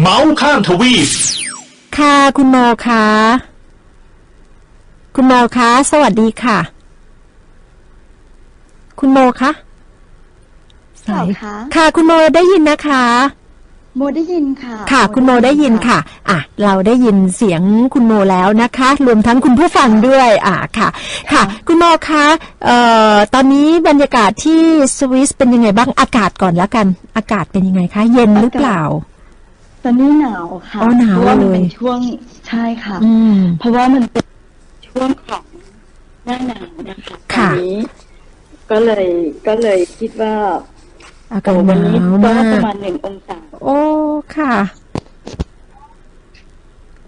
เมาส์ข้ามทวีป ค่ะคุณโมคะคุณโมคะสวัสดีค่ะ คุณโมคะสายค่ะค่ะ คุณโมได้ยินนะคะ โมได้ยินค่ะ ค่ะคุณโมได้ยินค่ะ อะ เราได้ยินเสียงคุณโมแล้วนะคะ รวมทั้งคุณผู้ฟังด้วย อะค่ะ ค่ะ คุณโมคะเอ่อตอนนี้บรรยากาศที่สวิสเป็นยังไงบ้างอากาศก่อนแล้วกัน อากาศเป็นยังไงคะ เย็นหรือเปล่า ตอนนี้หนาวค่ะอ๋อหนาวเพราะว่ามันเลยเป็นช่วงใช่ค่ะ อืม เพราะว่ามันเป็นช่วงของหน้าหนาวนะคะค่ะตอนนี้ ก็เลยก็เลยคิดว่าอากาโอ้ศหวันนานี้วก็มาประกมาณหนึ่งองศาโอ้ค่ะ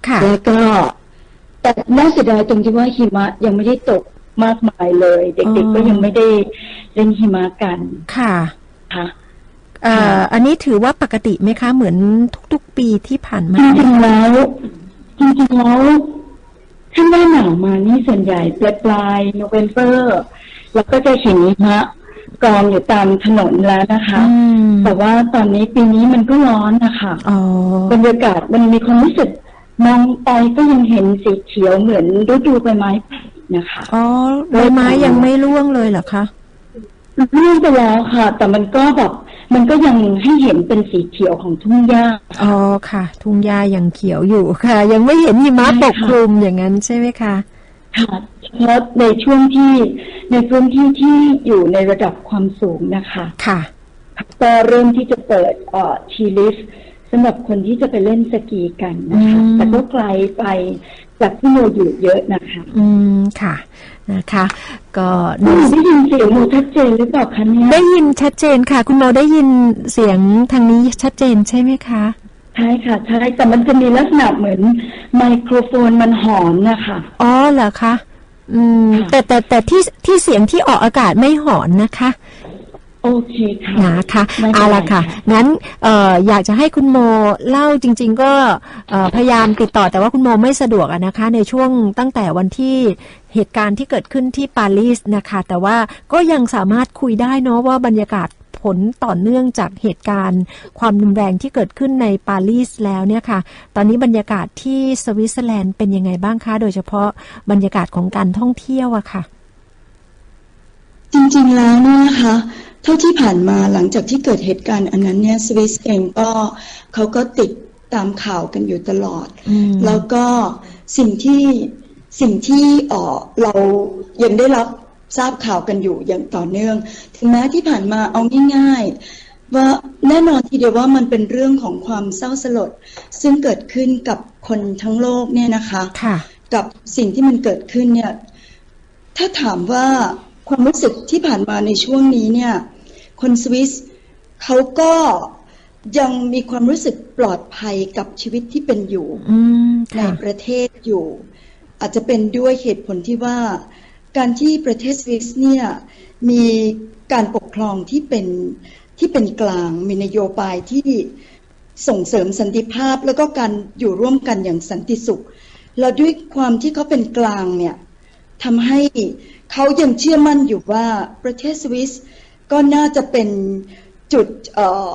ค่ะ แล้วก็ แต่น่าเสียดายตรงที่ว่าหิมะยังไม่ได้ตกมากมายเลย เด็ก อ๋อ ๆ ก็ยังไม่ได้เล่นหิมะกันค่ะ ค่ะเอ่ออันนี้ถือว่าปกติไหมคะ เหมือนทุกๆปีที่ผ่านมาจริงๆแล้วจริงๆแล้วถ้าหน้าหนาวมานี่ส่วนใหญ่ปลายปลายโนเวมเบอร์แล้วก็จะเห็นหิมะกองอยู่ตามถนนแล้วนะคะอืมแต่ว่าตอนนี้ปีนี้มันก็ร้อนนะคะอ๋อบรรยากาศมันมีความรู้สึกมองไปก็ยังเห็นสีเขียวเหมือนฤดูใบไม้ผลินะคะอ๋อใบไม้ยังไม่ร่วงเลยเหรอคะเลื่อนไปแล้วค่ะ แต่มันก็แบบ มันก็ยังให้เห็นเป็นสีเขียวของทุ่งหญ้าอ๋อค่ะ ทุ่งหญ้ายังเขียวอยู่ค่ะ ยังไม่เห็นหิมะใช่ปค่ะกคลุมอย่างนั้นใช่ไหมคะค่ะเฉพาะในช่วงที่ในพื้นที่ที่อยู่ในระดับความสูงนะคะค่ะก็เริ่มที่จะเปิดเอ่อทีลิฟสำหรับคนที่จะไปเล่นสกีกันนะคะอืมแต่ก็ไกลไป จากที่โมอยู่เยอะนะคะ อืมค่ะนะคะ ก็หหนูนูได้ยินเสียงโมชัดเจนหรือเปล่าคะเนี่ยได้ยินชัดเจนค่ะ คุณโมได้ยินเสียงทางนี้ชัดเจนใช่ไหมคะใช่ค่ะใช่แต่มันจะมีลักษณะเหมือนไมโครโฟนมันหอนนะคะอ๋อเหรอคะอืมค่ะแต่แต่แต่ที่ที่เสียงที่ออกอากาศไม่หอนนะคะ โอเคค่ะนะคะไม่เป็นไรเอาละค่ะงั้นเอ่ออยากจะให้คุณโมเล่าจริง ๆ ก็เอ่อพยายามติดต่อแต่ว่าคุณโมไม่สะดวกอะนะคะ ในช่วงตั้งแต่วันที่เหตุการณ์ที่เกิดขึ้นที่ปารีสนะคะ แต่ว่าก็ยังสามารถคุยได้เนาะว่าบรรยากาศผลต่อเนื่องจากเหตุการณ์ ความรุนแรงที่เกิดขึ้นในปารีสแล้วเนี่ยค่ะ ตอนนี้บรรยากาศที่สวิตเซอร์แลนด์เป็นยังไงบ้างคะ โดยเฉพาะบรรยากาศของการท่องเที่ยวอะค่ะ จริงๆแล้วเนี่ยนะคะ เท่าที่ผ่านมาหลังจากที่เกิดเหตุการณ์อันนั้นเนี่ยสวิสเองก็เขาก็ติดตามข่าวกันอยู่ตลอดอืมแล้วก็สิ่งที่สิ่งที่เอ่อเรายังได้รับทราบข่าวกันอยู่อย่างต่อเนื่อง ถึงแม้ที่ผ่านมาเอาง่ายๆ ว่าแน่นอนทีเดียวว่ามันเป็นเรื่องของความเศร้าสลด ซึ่งเกิดขึ้นกับคนทั้งโลกเนี่ยนะคะค่ะกับสิ่งที่มันเกิดขึ้นเนี่ย ถ้าถามว่าความรู้สึกที่ผ่านมาในช่วงนี้เนี่ย คนสวิสเขาก็ยังมีความรู้สึกปลอดภัยกับชีวิตที่เป็นอยู่อืมในค่ะประเทศอยู่ อาจจะเป็นด้วยเหตุผลที่ว่า การที่ประเทศสวิสเนี่ยมีการปกครองที่เป็นที่เป็นกลางมีนโยบายที่ส่งเสริมสันติภาพแล้วก็การอยู่ร่วมกันอย่างสันติสุข แล้วด้วยความที่เขาเป็นกลางเนี่ยทำให้เขายังเชื่อมั่นอยู่ว่าประเทศสวิส ก็น่าจะเป็นจุดเอ่อ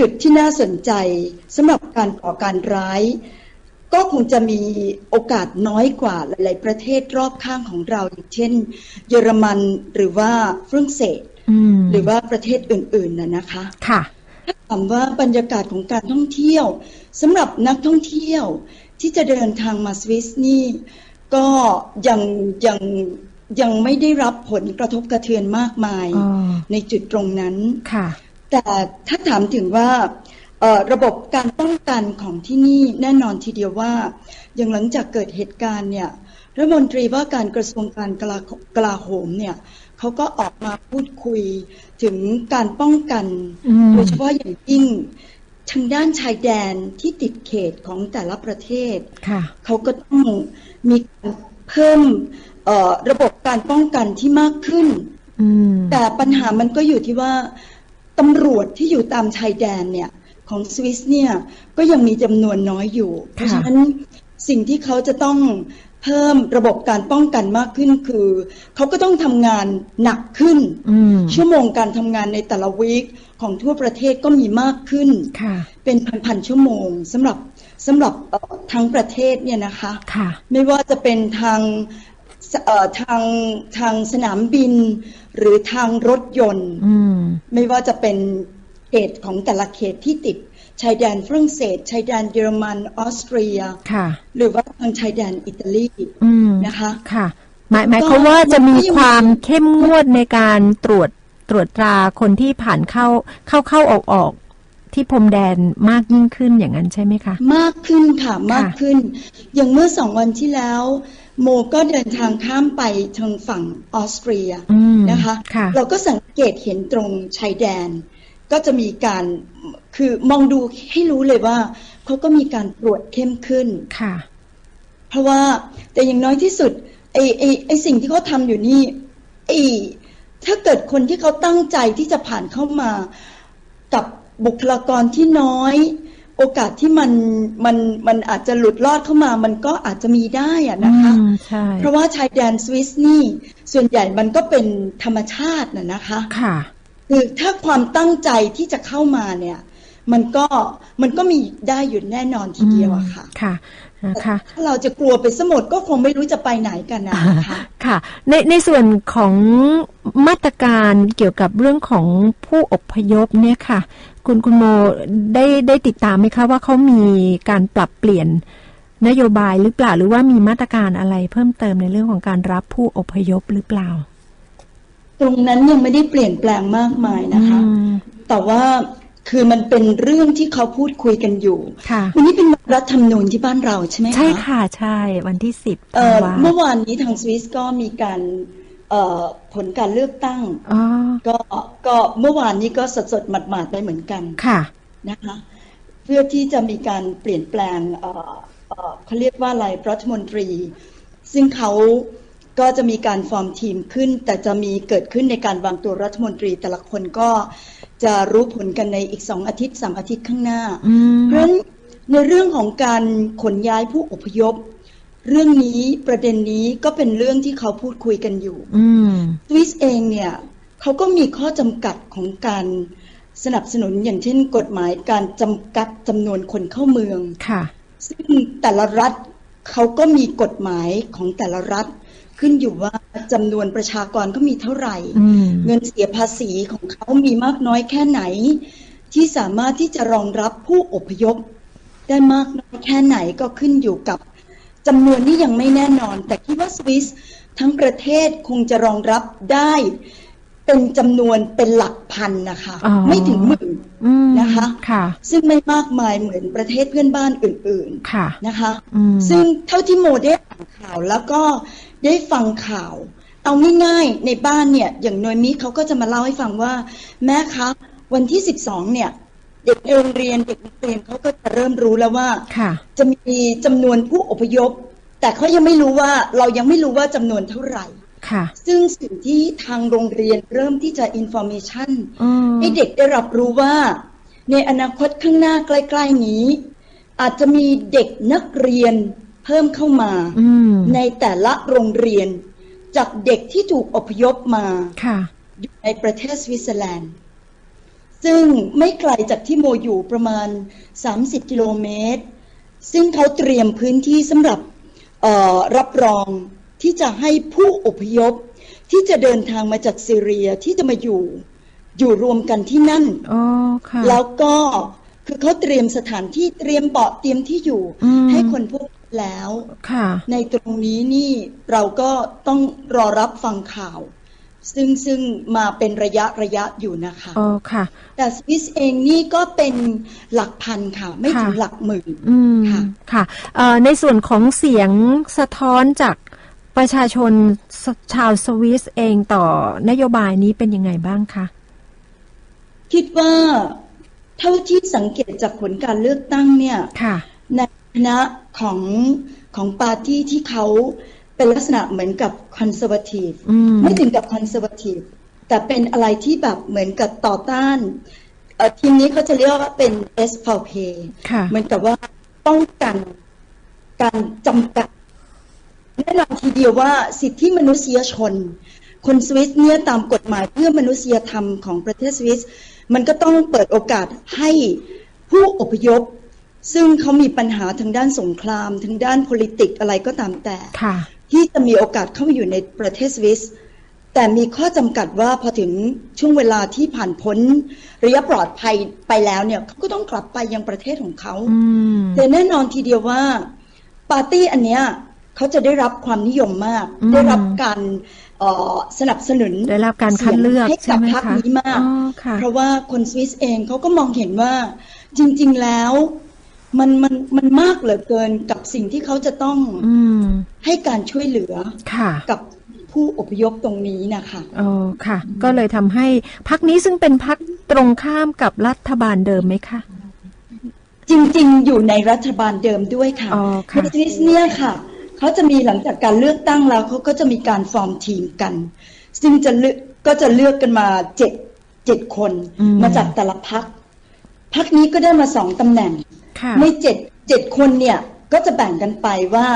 จุดที่น่าสนใจสำหรับการก่อการร้าย ก็คงจะมีโอกาสน้อยกว่าหลาย ๆ ประเทศรอบข้างของเรา อย่างเช่น เยอรมันหรือว่าฝรั่งเศสอืมหรือว่าประเทศอื่น ๆน่ะนะคะค่ะถ้าถามว่าบรรยากาศของการท่องเที่ยวสำหรับนักท่องเที่ยวที่จะเดินทางมาสวิสนี่ ก็ยังยัง ยังไม่ได้รับผลกระทบกระเทือนมากมายอ๋อในจุดตรงนั้นค่ะ แต่ถ้าถามถึงว่าเอ่อระบบการป้องกันของที่นี่แน่นอนทีเดียวว่า อย่างหลังจากเกิดเหตุการณ์เนี่ยรัฐมนตรีว่าการกระทรวงการกลากลาโหมเนี่ยเขาก็ออกมาพูดคุยถึงการป้องกันอืมโดยเฉพาะอย่างยิ่งทางด้านชายแดนที่ติดเขตของแต่ละประเทศค่ะเขาก็ต้องมีการเพิ่มเอ่อ ระบบการป้องกันที่มากขึ้นอืมแต่ปัญหามันก็อยู่ที่ว่าตำรวจที่อยู่ตามชายแดนเนี่ย ของสวิสเนี่ยก็ยังมีจำนวนน้อยอยู่ เพราะฉะนั้นสิ่งที่เขาจะต้องเพิ่มระบบการป้องกันมากขึ้นคือ เขาก็ต้องทำงานหนักขึ้นอืมชั่วโมงการทำงานในแต่ละวีคของทั่วประเทศก็มีมากขึ้นค่ะเป็นพันๆชั่วโมงสำหรับสำหรับเอ่อทั้งประเทศเนี่ยนะคะค่ะไม่ว่าจะเป็นทางสเอ่อ ทางทางสนามบิน หรือทางรถยนต์อืมไม่ว่าจะเป็นเขตของแต่ละเขตที่ติดชายแดนฝรั่งเศส ชายแดนเยอรมันออสเตรียค่ะหรือว่าทางชายแดนอิตาลีอืมนะคะค่ะ หมายหมายความว่าจะมีความเข้มงวดในการตรวจตรวจตราคนที่ผ่านเข้าเข้าเข้าออกออกที่พรมแดนมากยิ่งขึ้นอย่างนั้นใช่ไหมคะ มากขึ้นค่ะมากขึ้น อย่างเมื่อสองวันที่แล้ว โมก็เดินทางข้ามไปทางฝั่งออสเตรียอืมนะคะค่ะเราก็สังเกตเห็นตรงชายแดน ก็จะมีการคือมองดูให้รู้เลยว่าเขาก็มีการตรวจเข้มขึ้นค่ะ เพราะว่าแต่อย่างน้อยที่สุดไอ้ไอ้ไอ้สิ่งที่เขาทำอยู่นี่ไอ้ถ้าเกิดคนที่เขาตั้งใจที่จะผ่านเข้ามากับบุคลากรที่น้อย โอกาสที่มันมันมันอาจจะหลุดรอดเข้ามา มันก็อาจจะมีได้อะนะคะอืมใช่เพราะว่าชายแดนสวิสนี่ ส่วนใหญ่มันก็เป็นธรรมชาติน่ะนะคะค่ะคือถ้าความตั้งใจที่จะเข้ามาเนี่ย มันก็มันก็มีได้อยู่แน่นอนทีเดียวอะค่ะ ค่ะนะ คะถ้าเราจะกลัวไปสมดก็คงไม่รู้จะไปไหนกันนะนะคะค่ะ ในในส่วนของมาตรการเกี่ยวกับเรื่องของผู้อพยพเนี่ยค่ะ คุณคุณโมได้ได้ติดตามไหมคะว่าเขามีการปรับเปลี่ยนนโยบายหรือเปล่าหรือว่ามีมาตรการอะไรเพิ่มเติมในเรื่องของการรับผู้อพยพหรือเปล่า ตรงนั้นยังไม่ได้เปลี่ยนแปลงมากมายนะคะอืมแต่ว่า คือมันเป็นเรื่องที่เขาพูดคุยกันอยู่ ค่ะวันนี้เป็นวันรัฐธรรมนูญที่บ้านเราใช่ไหมคะ ใช่ค่ะ ใช่ วันที่สิบเอ่อธันวาเมื่อวานนี้ทางสวิสก็มีการเอ่อผลการเลือกตั้งอ๋อก็ก็เมื่อวานนี้ก็สดสดๆหมาดๆไปเหมือนกัน ค่ะ นะคะ เพื่อที่จะมีการเปลี่ยนแปลงเอ่อเอ่อเขาเรียกว่าอะไรรัฐมนตรี ซึ่งเขาก็จะมีการฟอร์มทีมขึ้น แต่จะมีเกิดขึ้นในการวางตัวรัฐมนตรี แต่ละคนก็ จะรู้ผลกันในอีกสองอาทิตย์สามอาทิตย์ข้างหน้าอืมเพราะฉะนั้นในเรื่องของการขนย้ายผู้อพยพ เรื่องนี้ประเด็นนี้ก็เป็นเรื่องที่เขาพูดคุยกันอยู่อืมสวิสเองเนี่ยเขาก็มีข้อจำกัดของการสนับสนุนอย่างเช่นกฎหมายการจำกัดจำนวนคนเข้าเมืองค่ะ ซึ่งแต่ละรัฐเขาก็มีกฎหมายของแต่ละรัฐ ขึ้นอยู่ว่าจำนวนประชากรก็มีเท่าไหร่อืมเงินเสียภาษีของเขามีมากน้อยแค่ไหน ที่สามารถที่จะรองรับผู้อพยพ ได้มากน้อยแค่ไหนก็ขึ้นอยู่กับจำนวนที่ยังไม่แน่นอน แต่คิดว่าสวิสทั้งประเทศคงจะรองรับได้เป็นจำนวนเป็นหลักพันนะคะอ๋อไม่ถึงหมื่นอืมนะคะค่ะซึ่งไม่มากมายเหมือนประเทศเพื่อนบ้านอื่นค่ะๆนะคะอืมซึ่งเท่าที่โมได้อ่านข่าวแล้วก็ ได้ฟังข่าว เอาง่ายๆในบ้านเนี่ย อย่างนอยมิเขาก็จะมาเล่าให้ฟังว่า แม่คะวันที่12เนี่ย เด็กในโรงเรียนเด็กนักเรียนเขาก็จะเริ่มรู้แล้วว่าค่ะจะมีจำนวนผู้อพยพ แต่เขายังไม่รู้ว่าเรายังไม่รู้ว่าจำนวนเท่าไหร่ค่ะซึ่งสิ่งที่ทางโรงเรียนเริ่มที่จะอินโฟ a t ชันอืมให้เด็กได้รับรู้ว่า ในอนาคตข้างหน้าใกล้ ๆ นี้ อาจจะมีเด็กนักเรียน เพิ่มเข้ามาอืมในแต่ละโรงเรียน จากเด็กที่ถูกอพยพมาค่ะอยู่ในประเทศสวิตเซอร์แลนด์ ซึ่งไม่ไกลจากที่โมอยู่ประมาณ 30 กิโลเมตร ซึ่งเขาเตรียมพื้นที่สำหรับเอ่อรับรองที่จะให้ผู้อพยพ ที่จะเดินทางมาจากซีเรียที่จะมาอยู่อยู่รวมกันที่นั่นอ๋อค่ะแล้วก็คือเขาเตรียมสถานที่เตรียมเบาะเตรียมที่อยู่อืมให้คนพวกนี้ แล้วค่ะในตรงนี้นี่เราก็ต้องรอรับฟังข่าว ซึ่งซึ่งมาเป็นระยะระยะอยู่นะคะอ๋อค่ะ แต่สวิสเองนี่ก็เป็นหลักพันค่ะ ไม่ถึงค่ะหลักหมื่นอืมค่ะค่ะเอ่อในส่วนของเสียงสะท้อนจากประชาชนสชาวสวิสเองต่อนโยบายนี้เป็นยังไงบ้างคะคิดว่าเท่าที่สังเกตจากผลการเลือกตั้งเนี่ยค่ะในคณะ ของของปาร์ตี้ที่เขาเป็นลักษณะเหมือนกับคอนเซอร์วทีฟอืมไม่ถึงกับคอนเซอร์วทีฟแต่เป็นอะไรที่แบบเหมือนกับต่อต้านเอ่อทีมนี้เขาจะเรียกว่าเป็น s v p ค่ะเหมือนกับว่าป้องกันการจำกัดแน่นอนทีเดียวว่าสิทธิมนุษยชน คนสวิสเนี่ยตามกฎหมายเพื่อมนุษยธรรมของประเทศสวิส มันก็ต้องเปิดโอกาสให้ผู้อพยพ ซึ่งเขามีปัญหาทางด้านสงครามทางด้าน politics อะไรก็ตามแต่ค่ะที่จะมีโอกาสเข้ามาอยู่ในประเทศสวิสแต่มีข้อจำกัดว่าพอถึงช่วงเวลาที่ผ่านพ้นระยะปลอดภัยไปแล้วเนี่ยเขาก็ต้องกลับไปยังประเทศของเขาอืมแต่แน่นอนทีเดียวว่า ปาร์ตี้อันเนี้ยเขาจะได้รับความนิยมมากอืมได้รับการเอ่อสนับสนุนได้รับการคัดเลือกให้ใช่กับไหมพรรคคะนี้มากอ๋อค่ะเพราะว่าคนสวิสเองเขาก็มองเห็นว่าจริง ๆ แล้ว มันมันมันมากเหลือเกินกับสิ่งที่เขาจะต้องอืมให้การช่วยเหลือค่ะกับผู้อพยพตรงนี้นะคะโอ้ค่ะ ก็เลยทำให้พักนี้ซึ่งเป็นพักตรงข้ามกับรัฐบาลเดิมไหมคะจริงๆ อยู่ในรัฐบาลเดิมด้วยค่ะอ๋อค่ะในสวิสเนี่ยค่ะ เขาจะมีหลังจากการเลือกตั้งแล้วเขาก็จะมีการฟอร์มทีมกัน ซึ่งจะเลือกก็จะเลือกกันมาเจ็ดเจ็ดคนอืมมาจากแต่ละพัก พักนี้ก็ได้มาสองตำแหน่งค่ะในเจ็ดเจ็ดคนเนี่ยก็จะแบ่งกันไปว่า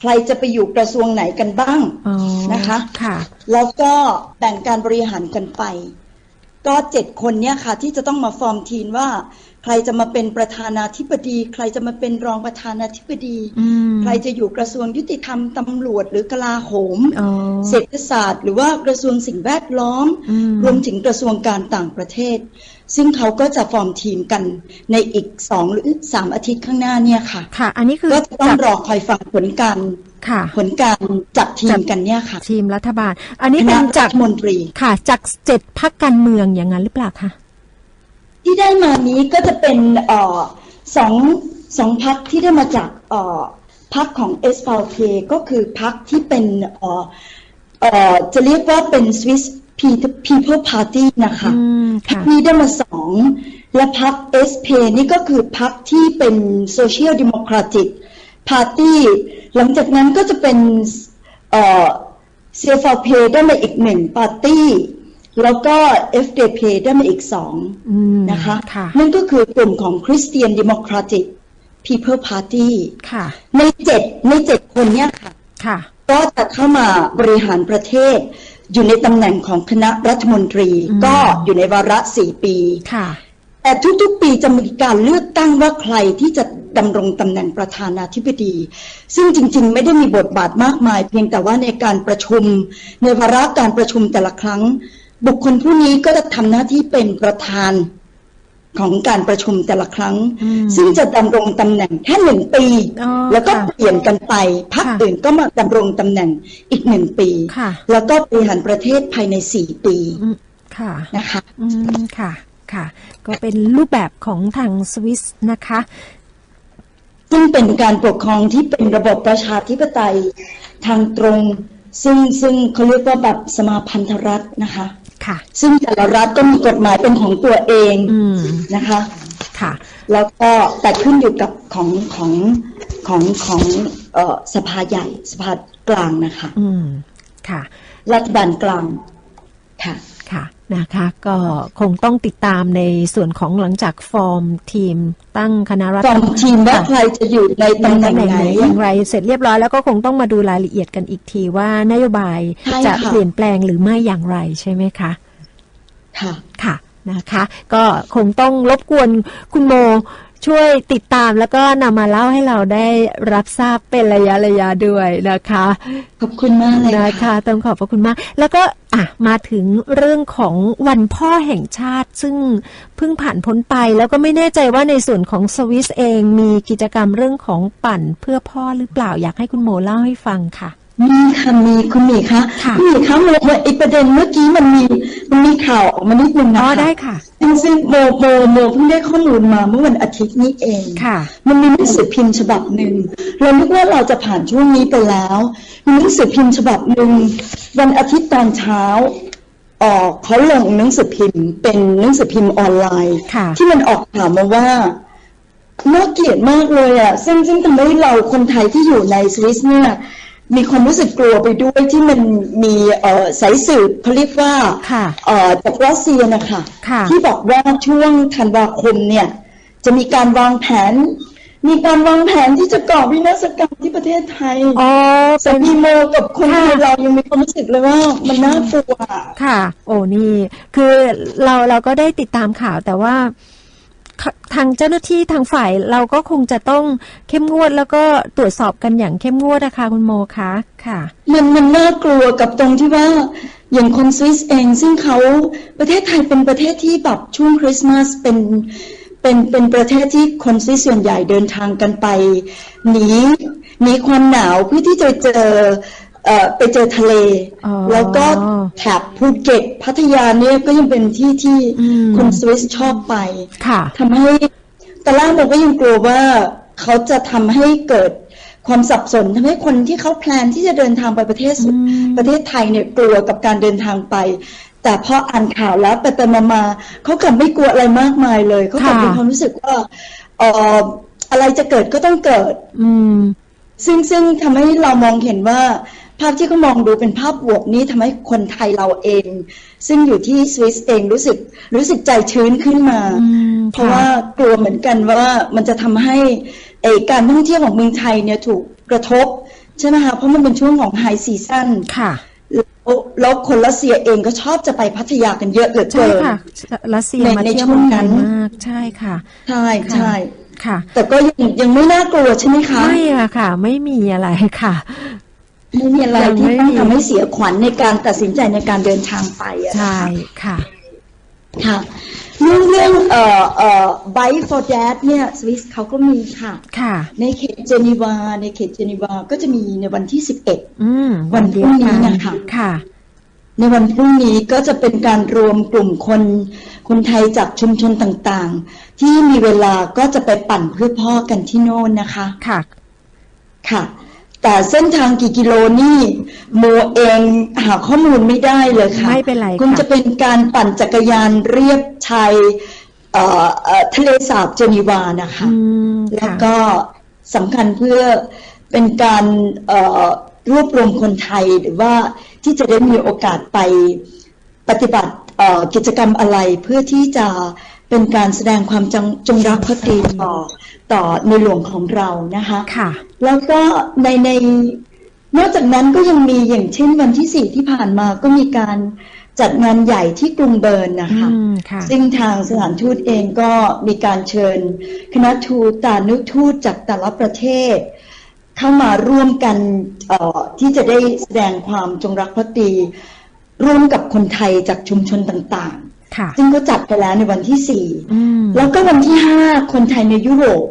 ใครจะไปอยู่กระทรวงไหนกันบ้างอ๋อนะคะค่ะ แล้วก็แบ่งการบริหารกันไป ก็เจ็ดคนเนี่ยค่ะ ที่จะต้องมาฟอร์มทีมว่า ใครจะมาเป็นประธานาธิบดี ใครจะมาเป็นรองประธานาธิบดีอืมใครจะอยู่กระทรวงยุติธรรมตำรวจ หรือกลาโหมอ๋อเศรษฐศาสตร์ หรือว่ากระทรวงสิ่งแวดล้อมอืมรวมถึงกระทรวงการต่างประเทศ ซึ่งเขาก็จะฟอร์มทีมกันในอีกสองหรือสามอาทิตย์ข้างหน้าเนี่ยค่ะ ค่ะ อันนี้คือก็จะต้อจางกรอคอยฟังผลการค่ะผลการจัดทีมกันเนี่ยค่ะ ทีมรัฐบาล อันนี้คเป็ณะนรัจากฐมนตรีค่ะ จากเจ็ดพักการเมืองอย่างนั้นหรือเปล่าคะ ที่ได้มานี้ก็จะเป็นเอ่อสองสองพักที่ได้มาจากเอ่อพักของ s อ p ก็คือพักที่เป็นเอ่อเอ่อจะเรียกว่าเป็น Swiss People Party นะคะอืมพัค่ะกนี้ได้มาสองและพัก SP นี่ก็คือพักที่เป็น Social Democratic Party หลังจากนั้นก็จะเป็นเอ่อ CFP ได้มาอีกหนึ่งปาร์ตี้ แล้วก็ FDP ได้มาอีกสองอืมนะคะค่ะนั่นก็คือกลุ่มของ Christian Democratic People Party ค่ะในเจ็ดในเจ็ดคนเนี่ยค่ะค่ะ ก็จะเข้ามาบริหารประเทศ อยู่ในตำแหน่งของคณะรัฐมนตรีอืมก็อยู่ในวาระสี่ปีค่ะแต่ทุกๆ ปีจะมีการเลือกตั้งว่าใครที่จะดำรงตำแหน่งประธานาธิบดี ซึ่งจริง ๆ ไม่ได้มีบทบาทมากมาย เพียงแต่ว่าในการประชุมในวาระการประชุมแต่ละครั้ง บุคคลผู้นี้ก็จะทำหน้าที่เป็นประธานของการประชุมแต่ละครั้งอืมซึ่งจะดำรงตำแหน่งแค่หนึ่งปีอ๋อแล้วก็ค่ะเปลี่ยนกันไปพรรคค่ะอื่นก็มาดำรงตำแหน่งอีกหนึ่งปีค่ะแล้วก็บริหารประเทศภายในสี่ปีอืมค่ะนะคะอืมค่ะค่ะ ก็เป็นรูปแบบของทางสวิสนะคะ ซึ่งเป็นการปกครองที่เป็นระบบประชาธิปไตยทางตรง ซึ่งซึ่งเขาเรียกว่าแบบสมาพันธรัฐนะคะ ค่ะ ซึ่งแต่ละรัฐก็มีกฎหมายเป็นของตัวเองอืมนะคะ ค่ะ แล้วก็แต่ขึ้นอยู่กับของของของของเอ่อสภาใหญ่สภากลางนะคะ อืมค่ะ รัฐบาลกลางค่ะค่ะนะคะก็คงต้องติดตามในส่วนของหลังจากฟอร์มทีมตั้งคณะรัฐฟอร์มทีมว่าใครจะอยู่ในในตำแหน่ตำงแหน่งไหนไหนอย่างไรเสร็จเรียบร้อยแล้วก็คงต้องมาดูรายละเอียดกันอีกทีว่านโยบายใช่จะค่ะเปลี่ยนแปลงหรือไม่อย่างไรใช่ไหมคะ ค่ะค่ะนะคะ ก็คงต้องรบกวนคุณโม ช่วยติดตามแล้วก็นำมาเล่าให้เราได้รับทราบเป็นระยะระยะด้วยนะคะ ขอบคุณมากเลยนะค่ะคะต้องขอบพระคุณมาก แล้วก็อะมาถึงเรื่องของวันพ่อแห่งชาติ ซึ่งเพิ่งผ่านพ้นไป แล้วก็ไม่แน่ใจว่าในส่วนของสวิสเองมีกิจกรรมเรื่องของปั่นเพื่อพ่อหรือเปล่าอยากให้คุณโมเล่าให้ฟังค่ะ มีค่ะมีคุณหมีคะค่ะคุณหมีคะโมโมไอประเด็นเมื่อกี้มันมีมันมีข่าวออกมานิดนึงนะอ๋อคะได้ค่ะซึ่งซึ่งโมโมโมเพิ่งได้ข้อมูลมาเมื่อวันอาทิตย์นี้เองค่ะ มันมีหนังสือพิมพ์ฉบับหนึ่งเรานึกว่าเราจะผ่านช่วงนี้ไปแล้วมีหนังสือพิมพ์ฉบับหนึ่งวันอาทิตย์ตอนเช้าออกเขาลงหนังสือพิมพ์เป็นหนังสือพิมพ์ออนไลน์ค่ะที่มันออกข่าวมาว่าน่าเกลียดมากเลยอะซึ่งซึ่งทำให้เราคนไทยที่อยู่ในสวิสเนี่ย มีความรู้สึกกลัวไปด้วยที่มันมีเอ่อสายสืบเขาเรียกว่าค่ะเอ่อจากรัสเซียนะคะค่ะที่บอกว่าช่วงธันวาคมเนี่ย จะมีการวางแผน มีการวางแผนที่จะก่อวินาศกรรมที่ประเทศไทยอ๋อสาเป็นมีโมกับคนไทยค่ะเรายังมีความรู้สึกเลยว่ามันน่ากลัวค่ะ โอ้นี่ คือเราเราก็ได้ติดตามข่าวแต่ว่าข ทางเจ้าหน้าที่ทางฝ่ายเราก็คงจะต้องเข้มงวดแล้วก็ตรวจสอบกันอย่างเข้มงวดนะคะคุณโมคะค่ะ มันมันน่ากลัวกับตรงที่ว่าอย่างคนสวิสเองซึ่งเขาประเทศไทยเป็นประเทศที่แบบช่วงคริสต์มาสเป็นเป็นเป็นประเทศที่คนสวิสส่วนใหญ่เดินทางกันไปหนีหนีความหนาวเพื่อที่จะเจอเอ่อ ไปเจอทะเลอ๋อแล้วก็แถบภูเก็ตพัทยาเนี่ยก็ยังเป็นที่ที่อืมคนสวิสชอบไปค่ะทำให้แต่ล่างบอกก็ยังกลัวว่าเขาจะทำให้เกิดความสับสนทำให้คนที่เขาแพลนที่จะเดินทางไปประเทศอืมประเทศไทยเนี่ยกลัวกับการเดินทางไป แต่พออ่านข่าวแล้วไปไปมามาเขากลับไม่กลัวอะไรมากมายเลยเขากลับค่ะมีความรู้สึกว่าเอ่ออะไรจะเกิดก็ต้องเกิด อืม ซึ่งซึ่งทำให้เรามองเห็นว่า ภาพที่เขามองดูเป็นภาพบวกนี้ทำให้คนไทยเราเอง ซึ่งอยู่ที่สวิสเองรู้สึกรู้สึกใจชื้นขึ้นมาอืมเพราะค่ะว่ากลัวเหมือนกันว่ามันจะทำให้ไอการท่องเที่ยวของเมืองไทยเนี่ยถูกกระทบใช่ไหมคะเพราะมันเป็นช่วงของไฮซีซั่นค่ะแล้วแล้วคนรัสเซียเองก็ชอบจะไปพัทยากันเยอะเหลือใช่เกินค่ะรัสเซียในมาในเที่ยวช่วเมืงองไทนั้ยนมากใช่ค่ะใช่ใช่ค่ะ แต่ก็ยังยังไม่น่ากลัวใช่ไหมคะ ไม่อะค่ะ ไม่มีอะไรค่ะ ไม่มีอะไรยังที่ไม่ต้องมีทำให้เสียขวัญในการตัดสินใจในการเดินทางไปอะนะคะใช่ค่ะ ค่ะเรื่องเรื่องเอ่อเอ่อ Bike for Dad เนี่ยสวิสเขาก็มีค่ะ ค่ะ ในเขตเจนีวา ในเขตเจนีวาก็จะมีในวันที่11อืมวันพรุ่งนี้เดียวกันะคะค่ะ ในวันพรุ่งนี้ก็จะเป็นการรวมกลุ่มคนคนไทยจากชุมชนต่างๆ ที่มีเวลาก็จะไปปั่นเพื่อพ่อกันที่โน่นนะคะ ค่ะ ค่ะ แต่เส้นทางกี่กิโลนี่โมเองหาข้อมูลไม่ได้เลยค่ะไม่เป็นไรคงค่ะจะเป็นการปั่นจักรยานเรียบชายเอ่อเอ่อทะเลสาบเจนีวานะคะอืมแล้วค่ะก็สำคัญเพื่อเป็นการเอ่อรวบรวมคนไทยหรือว่าที่จะได้มีโอกาสไปปฏิบัติเอ่อกิจกรรมอะไรเพื่อที่จะ เป็นการแสดงความจงจงรักภักดีต่อต่อในหลวงของเรานะคะค่ะ แล้วก็ในในนอกจากนั้นก็ยังมีอย่างเช่นวันที่สี่ที่ผ่านมาก็มีการจัดงานใหญ่ที่กรุงเบิร์นนะคะอืมค่ะซึ่งทางสถานทูตเองก็มีการเชิญ คณะทูตตานุทูตจากแต่ละประเทศ เข้ามาร่วมกันเอ่อที่จะได้แสดงความจงรักภักดีร่วมกับคนไทยจากชุมชนต่างค่ะๆ ซึ่งก็จัดไปแล้วในวันที่สี่อืมแล้วก็วันที่ห้าคนไทยในยุโรป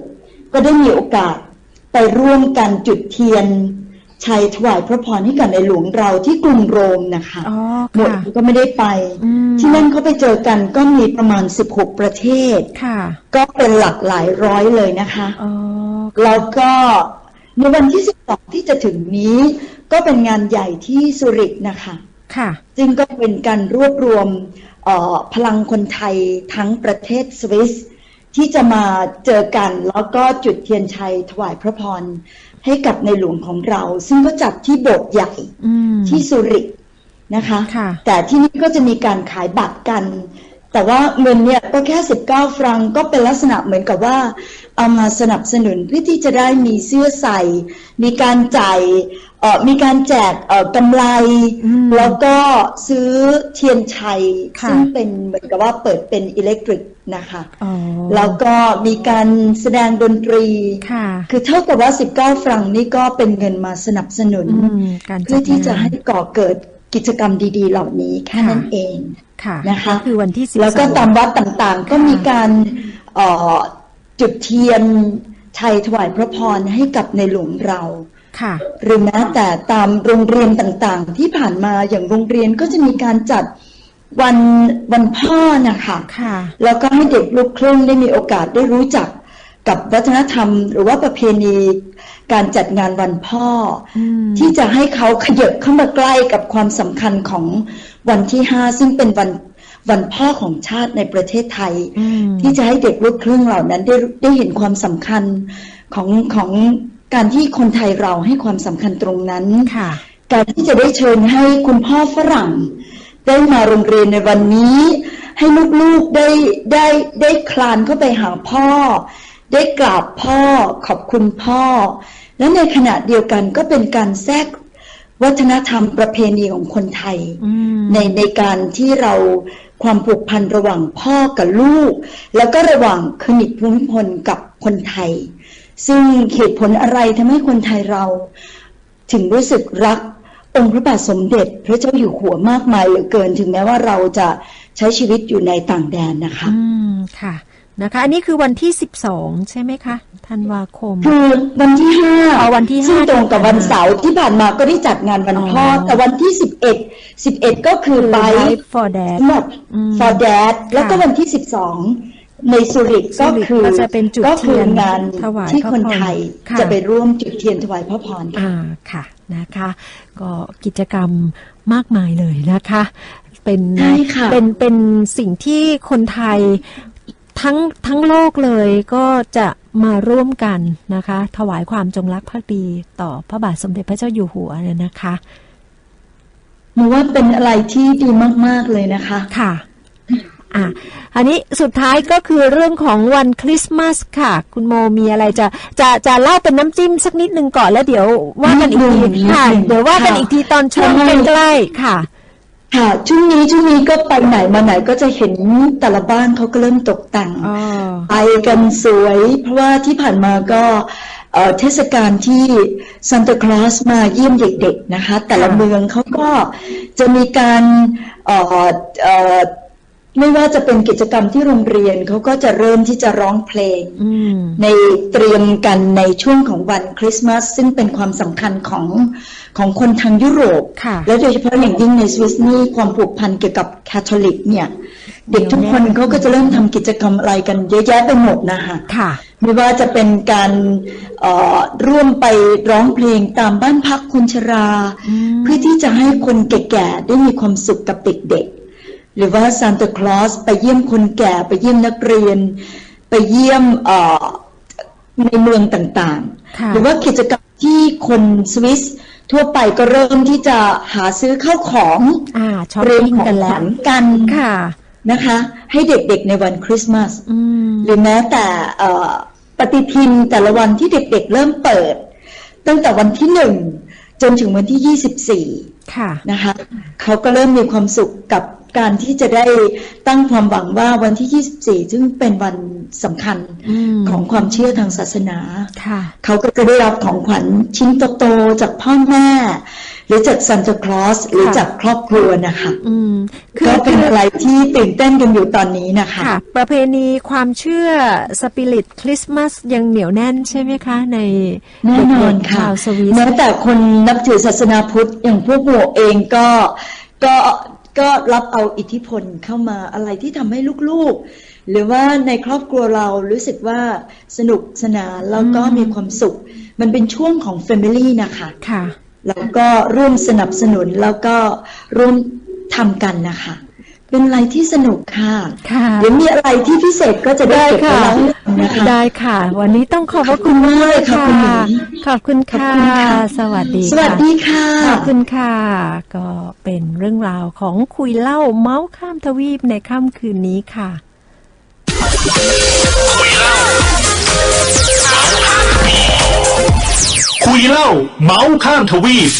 ก็ได้มีโอกาสไปร่วมกันจุดเทียนชัยถวายพระพรให้กับในหลวงเราที่กรุงโรมนะคะอ๋อหมดค่ะก็ไม่ได้ไปอืมที่นั่นเขาไปเจอกันก็มีประมาณ 16 ประเทศค่ะก็เป็นหลักหลายร้อยเลยนะคะอ๋อแล้วก็ในวันที่ 12 ที่จะถึงนี้ ก็เป็นงานใหญ่ที่สุริกนะคะ ค่ะซึ่งก็เป็นการรวบรวมเอ่อ พลังคนไทยทั้งประเทศสวิสที่จะมาเจอกันแล้วก็จุดเทียนชัยถวายพระพรให้กับในหลวงของเรา ซึ่งก็จัดที่โบสถ์ใหญ่อืมที่สุริกนะคะค่ะแต่ที่นี่ก็จะมีการขายบัตรกัน แต่ว่าเงินเนี่ยก็แค่ 19 ฟรังก็เป็นลักษณะเหมือนกับว่า เอามาสนับสนุนเพื่อที่จะได้มีเสื้อใส่ มีการจ่ายเอ่อมีการแจกเอ่อกำไรอืมแล้วก็ซื้อเทียนชัย ค่ะซึ่งเป็นเหมือนกับว่าเปิดเป็นอิเล็กทริกนะคะ อ๋อ แล้วก็มีการแสดงดนตรี ค่ะ คือเท่ากับว่า 19 ฟรังนี่ก็เป็นเงินมาสนับสนุน อืมการจัดเพื่อที่จะงาน ให้ก่อเกิดกิจกรรมดี ๆ เหล่านี้แค่นั้นค่ะเองค่ะ นะคะก็คือวันที่สิบแล้วก็ตามวัดต่างๆ ก็มีการเอ่อจุดเทียนชัยถวายพระพรให้กับในหลวงเราค่ะหรือแม้แต่ตามโรงเรียนต่างๆ ที่ผ่านมาอย่างโรงเรียนก็จะมีการจัดวันวันพ่อนะคะค่ะแล้วก็ให้เด็กลูกครึ่งได้มีโอกาสได้รู้จัก กับวัฒนธรรม หรือว่าประเพณีการจัดงานวันพ่ออมที่จะให้เขาขยับเข้ามาใกล้กับความสำคัญของวันที่ห้าซึ่งเป็นวันวันพ่อของชาติในประเทศไทยอืมที่จะให้เด็กลูกครึ่งเหล่านั้นได้ได้เห็นความสำคัญของของการที่คนไทยเราให้ความสำคัญตรงนั้นค่ะการที่จะได้เชิญให้คุณพ่อฝรั่ง ได้มาโรงเรียนในวันนี้ ให้ลูกๆได้ได้ได้คลานเข้าไปหาพ่อ ได้กราบพ่อขอบคุณพ่อ และในขณะเดียวกันก็เป็นการแทรกวัฒนธรรมประเพณีของคนไทยอืมในในการที่เราความผูกพันระหว่างพ่อกับลูก แล้วก็ระหว่างคณิตภูมิพลกับคนไทย ซึ่งเหตุผลอะไรทำให้คนไทยเรา ถึงรู้สึกรักองค์พระบาทสมเด็จ พระเจ้าอยู่หัวมากมายเหลือเกิน ถึงแม้ว่าเราจะใช้ชีวิตอยู่ในต่างแดนนะคะ อืม ค่ะ นะคะ อันนี้คือวันที่สิบสองใช่ไหมคะธันวาคม คือวันที่ห้าอ๋อวันที่ห้าซึ่งตรงกับวันเสาร์ที่ผ่านมาก็ได้จัดงานวันพ่ออ๋อแต่วันที่สิบเอ็ดสิบเอ็ดก็คือไป Life for Dad สำหรับอืม for dad แล้วก็วันที่สิบสองในสุริกก็คือก็จะเป็นจุดก็คืเทียนงานถวายที่พระคนพรไทยค่ะจะไปร่วมจุดเทียนถวายพระพรค่ะอ่าค่ะนะคะ ก็กิจกรรมมากมายเลยนะคะ เป็นใช่ค่ะเป็นเป็นสิ่งที่คนไทย ทั้งทั้งโลกเลยก็จะมาร่วมกันนะคะ ถวายความจงรักภักดีต่อพระบาทสมเด็จพระเจ้าอยู่หัวเนี่ยนะคะหนูว่าเป็นอะไรที่ดีมาก ๆ เลยนะคะค่ะอะอันนี้สุดท้ายก็คือเรื่องของวันคริสต์มาสค่ะ คุณโมมีอะไรจะจะจะเล่าเป็นน้ำจิ้มสักนิดหนึ่งก่อนแล้วเดี๋ยวว่ากันอีกทีนิดหนึ่งค่ะนิดหนึ่งเดี๋ยวว่ากันค่ะอีกทีตอนช่วงใช่ใกล้ๆค่ะ ค่ะช่วงนี้ช่วงนี้ก็ไปไหนมาไหนก็จะเห็นแต่ละบ้านเขาก็เริ่มตกแต่งอ๋อไปกันสวย เพราะว่าที่ผ่านมาก็เอ่อเทศกาลที่ซานตาคลอสมาเยี่ยมเด็กๆนะคะ แต่ละค่ะเมืองเขาก็จะมีการเอ่อเอ่อ ไม่ว่าจะเป็นกิจกรรมที่โรงเรียนเขาก็จะเริ่มที่จะร้องเพลงอืมในเตรียมกันในช่วงของวันคริสต์มาสซึ่งเป็นความสำคัญของของคนทางยุโรปค่ะและโดยเฉพาะอย่างยิ่งในสวิสนี่ความผูกพันเกี่ยวกับคาทอลิกเนี่ย เด็กทุกคนเขาก็จะเริ่มทำกิจกรรมอะไรกันเยอะแยะไปหมดนะคะค่ะไม่ว่าจะเป็นการเอ่อร่วมไปร้องเพลงตามบ้านพักคนชราอืมเพื่อที่จะให้คนแก่ๆได้มีความสุขกับเด็กๆ หรือว่าซานตาคลอสไปเยี่ยมคนแก่ไปเยี่ยมนักเรียน ไปเยี่ยมเอ่อในเมืองต่างค่ะๆหรือว่ากิจกรรมที่คนสวิสทั่วไปก็เริ่มที่จะหาซื้อข้าวของอ่าช้อปเตรียมปิ้งของกันขแล้วัวญกันค่ะนะคะ ให้เด็กๆในวันคริสต์มาสอืมหรือแม้แต่เอ่อปฏิทินแต่ละวันที่เด็กๆเริ่มเปิด ตั้งแต่วันที่หนึ่งจนถึงวันที่ยี่สิบสี่ ค่ะนะคะเขาก็เริ่มมีความสุขกับการที่จะได้ตั้งความหวังว่าวันที่ 24 ซึ่งเป็นวันสำคัญอืมของความเชื่อทางศาสนาค่ะเขาก็จะได้รับของขวัญชิ้นโตๆจากพ่อแม่ห รือจากซันตาคลอสหรือค่ะจากครอบครัวนะคะอืมคือก็เป็นคืออะไรที่ตื่นเต้นกันอยู่ตอนนี้นะคะค่ะประเพณีความเชื่อสปิริตคริสต์มาสยังเหนียวแน่นใช่ไหมคะ ในแน่นอนเด็กๆค่ะชาวสวิสแม้แต่คนนับถือศาสนาพุทธอย่างพวกโมเองก็ก็ก็รับเอาอิทธิพลเข้ามาอะไรที่ทำให้ลูกๆ หรือว่าในครอบครัวเรารู้สึกว่าสนุกสนานแล้วก็อืมมีความสุข มันเป็นช่วงของ Family นะคะค่ะ แล้วก็ร่วมสนับสนุนแล้วก็ร่วมทำกันนะคะ เป็นอะไรที่สนุกค่ะค่ะเดี๋ยวมีอะไรที่พิเศษก็จะได้ได้เก็บไว้ค่ะเล่าให้ฟังนะคะได้ค่ะ วันนี้ต้องขอบพระคุณมากเลยขอบค่ะคุณมากขอบคุณค่ะขอบคุณค่ะ สวัสดีสวัสค่ะดีค่ะขอบคุณค่ะ ก็เป็นเรื่องราวของคุยเล่าเมาส์ข้ามทวีปในค่ำคืนนี้ค่ะ คุยเล่า เมาส์ข้ามทวีป